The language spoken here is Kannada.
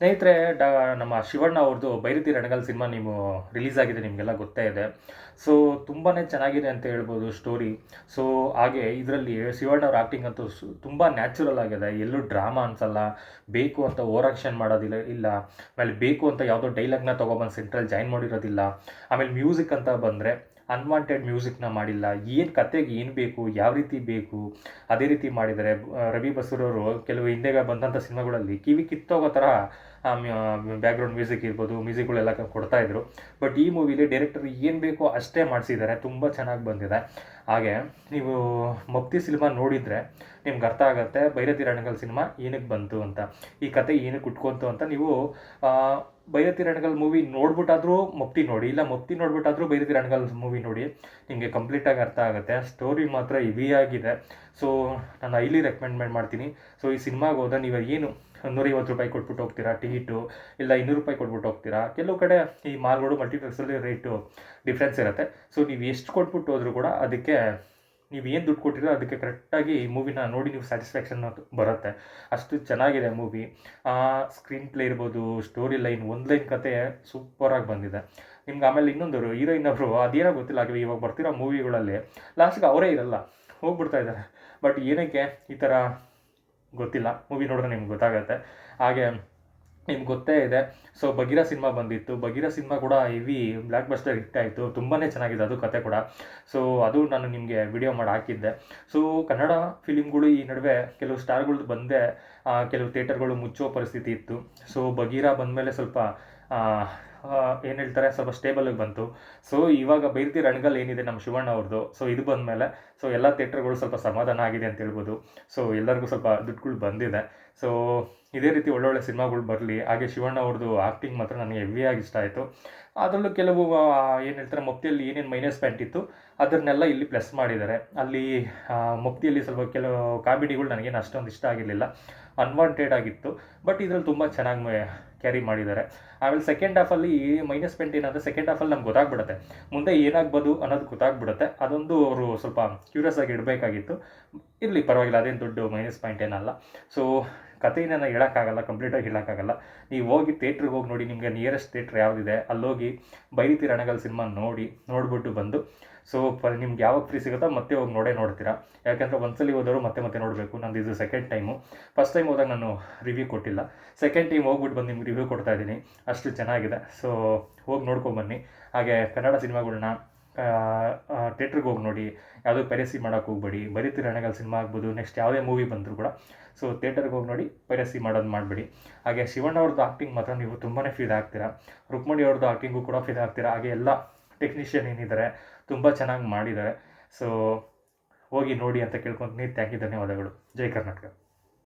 ಸ್ನೇಹಿತರೆ, ಡ, ನಮ್ಮ ಶಿವಣ್ಣ ಅವ್ರದ್ದು ಬೈರತಿ ರಣಗಲ್ ಸಿನಿಮಾ ನೀವು ರಿಲೀಸ್ ಆಗಿದೆ, ನಿಮಗೆಲ್ಲ ಗೊತ್ತೇ ಇದೆ. ಸೊ ತುಂಬಾ ಚೆನ್ನಾಗಿದೆ ಅಂತ ಹೇಳ್ಬೋದು ಸ್ಟೋರಿ ಸೊ ಹಾಗೆ ಇದರಲ್ಲಿ ಶಿವಣ್ಣ ಅವ್ರ ಆ್ಯಕ್ಟಿಂಗ್ ಅಂತೂ ತುಂಬ ನ್ಯಾಚುರಲ್ ಆಗಿದೆ. ಎಲ್ಲೂ ಡ್ರಾಮಾ ಅನ್ಸಲ್ಲ. ಬೇಕು ಅಂತ ಓವರ್ ಆಕ್ಷನ್ ಮಾಡೋದಿಲ್ಲ, ಇಲ್ಲ. ಆಮೇಲೆ ಬೇಕು ಅಂತ ಯಾವುದೋ ಡೈಲಾಗ್ನ ತೊಗೊಬಂದು ಸೆಂಟ್ರಲ್ಲಿ ಜಾಯಿನ್ ಮಾಡಿರೋದಿಲ್ಲ. ಆಮೇಲೆ ಮ್ಯೂಸಿಕ್ ಅಂತ ಬಂದರೆ ಅನ್ವಾಂಟೆಡ್ ಮ್ಯೂಸಿಕ್ನ ಮಾಡಿಲ್ಲ. ಏನು ಕತೆಗೆ ಏನು ಬೇಕು, ಯಾವ ರೀತಿ ಬೇಕು, ಅದೇ ರೀತಿ ಮಾಡಿದರೆ ರವಿ ಬಸೂರವರು, ಕೆಲವು ಹಿಂದೆಗೆ ಬಂದಂಥ ಸಿನಿಮಾಗಳಲ್ಲಿ ಕಿವಿ ಕಿತ್ತೋಗೋ ಥರ ಬ್ಯಾಕ್ಗ್ರೌಂಡ್ ಮ್ಯೂಸಿಕ್ ಇರ್ಬೋದು ಮ್ಯೂಸಿಕ್ಗಳೆಲ್ಲ ಕೊಡ್ತಾ ಇದ್ರು. ಬಟ್ ಈ ಮೂವಿಲಿ ಡೈರೆಕ್ಟರ್ ಏನು ಬೇಕೋ ಅಷ್ಟೇ ಮಾಡಿಸಿದ್ದಾರೆ. ತುಂಬ ಚೆನ್ನಾಗಿ ಬಂದಿದೆ. ಹಾಗೆ, ನೀವು ಮಪ್ತಿ ಸಿನಿಮಾ ನೋಡಿದರೆ ನಿಮ್ಗೆ ಅರ್ಥ ಆಗುತ್ತೆ, ಭೈರತಿ ರಣಗಲ್ ಸಿನಿಮಾ ಏನಕ್ಕೆ ಬಂತು ಅಂತ. ಈ ಕತೆ ಏನಕ್ಕೆ ಉಟ್ಕೊಂತು ಅಂತ ನೀವು ಭೈರತಿ ರಣಗಲ್ ಮೂವಿ ನೋಡ್ಬಿಟ್ಟಾದರೂ ಮಪ್ತಿ ನೋಡಿ. ಇಲ್ಲ ಮಪ್ತಿ ನೋಡ್ಬಿಟ್ಟಾದರೂ ಭೈರತಿ ರಣಗಲ್ ಮೂವಿ ನೋಡಿ. ನಿಮಗೆ ಕಂಪ್ಲೀಟಾಗಿ ಅರ್ಥ ಆಗುತ್ತೆ. ಸ್ಟೋರಿ ಮಾತ್ರ ಹೆವಿಯಾಗಿದೆ ಸೊ ನಾನು ಐಲಿ ರೆಕಮೆಂಡ್ ಮಾಡ್ತೀನಿ. ಸೊ ಈ ಸಿನಿಮಾಗೆ ಹೋದ ನೀವು ಏನು ನೂರೈವತ್ತು ರೂಪಾಯಿ ಕೊಟ್ಬಿಟ್ಟು ಹೋಗ್ತೀರಾ, ಟಿಕೆಟು, ಇಲ್ಲ ಇನ್ನೂರು ರೂಪಾಯಿ ಕೊಟ್ಬಿಟ್ಟು ಹೋಗ್ತೀರಾ, ಕೆಲವು ಕಡೆ ಈ ಮಾಲ್ಗಳು ಮಲ್ಟಿಪ್ಲೆಕ್ಸಲ್ಲಿ ರೇಟು ಡಿಫ್ರೆನ್ಸ್ ಇರುತ್ತೆ. ಸೊ ನೀವು ಎಷ್ಟು ಕೊಟ್ಬಿಟ್ಟು ಹೋದರೂ ಕೂಡ ಅದಕ್ಕೆ ನೀವು ಏನು ದುಡ್ಡು ಕೊಟ್ಟಿರೋ ಅದಕ್ಕೆ ಕರೆಕ್ಟಾಗಿ ಈ ಮೂವಿನ ನೋಡಿ ನೀವು ಸ್ಯಾಟಿಸ್ಫ್ಯಾಕ್ಷನ್ ಬರುತ್ತೆ. ಅಷ್ಟು ಚೆನ್ನಾಗಿದೆ ಮೂವಿ ಸ್ಕ್ರೀನ್ ಪ್ಲೇ ಇರ್ಬೋದು ಸ್ಟೋರಿ ಲೈನ್ ಒಂದು ಲೈನ್ ಕತೆ ಸೂಪರಾಗಿ ಬಂದಿದೆ. ನಿಮ್ಗೆ ಆಮೇಲೆ ಇನ್ನೊಂದು ಹೀರೋಯಿನ್ ಅವರು ಅದೇನೋ ಗೊತ್ತಿಲ್ಲ, ಹಾಗೆ ಇವಾಗ ಬರ್ತಿರೋ ಮೂವಿಗಳಲ್ಲಿ ಲಾಸ್ಟ್ಗೆ ಅವರೇ ಇರಲ್ಲ, ಹೋಗ್ಬಿಡ್ತಾ ಇದ್ದಾರೆ. ಬಟ್ ಏನಕ್ಕೆ ಈ ಥರ ಗೊತ್ತಿಲ್ಲ. ಮೂವಿ ನೋಡಿದ್ರೆ ನಿಮ್ಗೆ ಗೊತ್ತಾಗುತ್ತೆ. ಹಾಗೆ ನಿಮ್ಗೆ ಗೊತ್ತೇ ಇದೆ. ಸೊ ಬಗೀರ ಸಿನಿಮಾ ಬಂದಿತ್ತು. ಬಗೀರ ಸಿನಿಮಾ ಕೂಡ ಹೆವಿ ಬ್ಲ್ಯಾಕ್ ಬಸ್ಟರ್ ಹಿಟ್ ಆಯಿತು. ತುಂಬಾ ಚೆನ್ನಾಗಿದೆ ಅದು ಕತೆ ಕೂಡ. ಸೊ ಅದು ನಾನು ನಿಮಗೆ ವಿಡಿಯೋ ಮಾಡಿ ಹಾಕಿದ್ದೆ. ಸೊ ಕನ್ನಡ ಫಿಲಿಮ್ಗಳು ಈ ನಡುವೆ ಕೆಲವು ಸ್ಟಾರ್ಗಳ್ದು ಬಂದೇ. ಕೆಲವು ಥಿಯೇಟರ್ಗಳು ಮುಚ್ಚೋ ಪರಿಸ್ಥಿತಿ ಇತ್ತು. ಸೊ ಬಗೀರ ಬಂದಮೇಲೆ ಸ್ವಲ್ಪ ಏನು ಹೇಳ್ತಾರೆ? ಸ್ವಲ್ಪ ಸ್ಟೇಬಲಾಗಿ ಬಂತು. ಸೊ ಇವಾಗ ಬೈರ್ತಿ ರಣಗಲ್ ಏನಿದೆ ನಮ್ಮ ಶಿವಣ್ಣ ಅವ್ರದ್ದು ಸೊ ಇದು ಬಂದ ಮೇಲೆ ಸೊ ಎಲ್ಲ ಥಿಯೇಟ್ರ್ಗಳು ಸ್ವಲ್ಪ ಸಮಾಧಾನ ಆಗಿದೆ ಅಂತ ಹೇಳ್ಬೋದು. ಸೊ ಎಲ್ಲರಿಗೂ ಸ್ವಲ್ಪ ದುಡ್ಡುಗಳು ಬಂದಿದೆ. ಸೊ ಇದೇ ರೀತಿ ಒಳ್ಳೊಳ್ಳೆ ಸಿನಿಮಾಗಳು ಬರಲಿ. ಹಾಗೆ ಶಿವಣ್ಣ ಅವ್ರದ್ದು ಆ್ಯಕ್ಟಿಂಗ್ ಮಾತ್ರ ನನಗೆ ಹೆವಿಯಾಗಿ ಇಷ್ಟ ಆಯಿತು. ಅದರಲ್ಲೂ ಕೆಲವು ಏನು ಹೇಳ್ತಾರೆ ಮಪ್ತಿಯಲ್ಲಿ ಏನೇನು ಮೈನಸ್ ಪಾಯಿಂಟ್ ಇತ್ತು, ಅದನ್ನೆಲ್ಲ ಇಲ್ಲಿ ಪ್ಲಸ್ ಮಾಡಿದ್ದಾರೆ. ಅಲ್ಲಿ ಮಪ್ತಿಯಲ್ಲಿ ಸ್ವಲ್ಪ ಕೆಲವು ಕಾಮಿಡಿಗಳು ನನಗೇನು ಅಷ್ಟೊಂದು ಇಷ್ಟ ಆಗಿರಲಿಲ್ಲ. ಅನ್ವಾಂಟೆಡ್ ಆಗಿತ್ತು. ಬಟ್ ಇದರಲ್ಲಿ ತುಂಬ ಚೆನ್ನಾಗಿ ಕ್ಯಾರಿ ಮಾಡಿದ್ದಾರೆ. ಆಮೇಲೆ ಸೆಕೆಂಡ್ ಹಾಫಲ್ಲಿ ಮೈನಸ್ ಪಾಯಿಂಟ್ ಏನಂದರೆ ಸೆಕೆಂಡ್ ಹಾಫಲ್ಲಿ ನಮ್ಗೆ ಗೊತ್ತಾಗ್ಬಿಡುತ್ತೆ. ಮುಂದೆ ಏನಾಗ್ಬೋದು ಅನ್ನೋದು ಗೊತ್ತಾಗ್ಬಿಡುತ್ತೆ. ಅದೊಂದು ಅವರು ಸ್ವಲ್ಪ ಕ್ಯೂರಿಯಸ್ ಆಗಿ ಇಡಬೇಕಾಗಿತ್ತು. ಇರಲಿ, ಪರವಾಗಿಲ್ಲ, ಅದೇನು ದೊಡ್ಡ ಮೈನಸ್ ಪಾಯಿಂಟ್ ಏನಲ್ಲ. ಸೊ ಕಥೆನ ಹೇಳೋಕ್ಕಾಗಲ್ಲ ಕಂಪ್ಲೀಟಾಗಿ ಹೇಳೋಕ್ಕಾಗಲ್ಲ. ನೀವು ಹೋಗಿ ಥಿಯೇಟ್ರಿಗೆ ಹೋಗಿ ನೋಡಿ, ನಿಮಗೆ ನಿಯರೆಸ್ಟ್ ಥಿಯೇಟ್ರ್ ಯಾವುದಿದೆ, ಅಲ್ಲೋಗಿ ಬೈರಿತಿ ರಣಗಲ್ ಸಿನಿಮಾ ನೋಡಿ, ನೋಡ್ಬಿಟ್ಟು ಬಂದು ಸೊ ನಿಮ್ಗೆ ಯಾವಾಗ ಫ್ರೀ ಸಿಗುತ್ತೋ ಮತ್ತೆ ಹೋಗಿ ನೋಡೇ ನೋಡ್ತೀರಾ. ಯಾಕೆಂದರೆ ಒಂದ್ಸಲಿ ಹೋದವರು ಮತ್ತೆ ಮತ್ತೆ ನೋಡಬೇಕು. ನಂದು ಇದು ಸೆಕೆಂಡ್ ಟೈಮು ಫಸ್ಟ್ ಟೈಮ್ ಹೋದಾಗ ನಾನು ರಿವ್ಯೂ ಕೊಟ್ಟಿಲ್ಲ. ಸೆಕೆಂಡ್ ಟೈಮ್ ಹೋಗ್ಬಿಟ್ಟು ಬಂದು ನಿಮ್ಗೆ ರಿವ್ಯೂ ಕೊಡ್ತಾ ಇದ್ದೀನಿ. ಅಷ್ಟು ಚೆನ್ನಾಗಿದೆ. ಸೊ ಹೋಗಿ ನೋಡ್ಕೊಂಬನ್ನಿ ಹಾಗೆ ಕನ್ನಡ ಸಿನಿಮಾಗಳನ್ನ ಥಿಯೇಟ್ರಿಗೆ ಹೋಗಿ ನೋಡಿ. ಯಾವುದೋ ಪೈರಸಿ ಮಾಡೋಕ್ಕೆ ಹೋಗ್ಬೇಡಿ. ಬರೀತಿ ರಣಗಲ್ ಸಿನಿಮಾ ಆಗ್ಬೋದು. ನೆಕ್ಸ್ಟ್ ಯಾವುದೇ ಮೂವಿ ಬಂದರೂ ಕೂಡ. ಸೊ ಥಿಯೇಟರ್ಗೆ ಹೋಗಿ ನೋಡಿ ಪೈರಸಿ ಮಾಡೋದು ಮಾಡಬೇಡಿ. ಹಾಗೆ ಶಿವಣ್ಣ ಅವ್ರದ್ದು ಆ್ಯಕ್ಟಿಂಗ್ ಮಾತ್ರ ನೀವು ತುಂಬಾ ಫೀಲ್ ಆಗ್ತೀರಾ. ರುಕ್ಮಣಿ ಅವ್ರದ್ದು ಆ್ಯಕ್ಟಿಂಗು ಕೂಡ ಫೀಲ್ ಆಗ್ತೀರಾ. ಹಾಗೆ ಎಲ್ಲ ಟೆಕ್ನಿಷಿಯನ್ ಏನಿದ್ದಾರೆ ತುಂಬ ಚೆನ್ನಾಗಿ ಮಾಡಿದ್ದಾರೆ. ಸೊ ಹೋಗಿ ನೋಡಿ ಅಂತ ಕೇಳ್ಕೊತೀನಿ. ಥ್ಯಾಂಕ್ ಯು ಧನ್ಯವಾದಗಳು. ಜೈ ಕರ್ನಾಟಕ.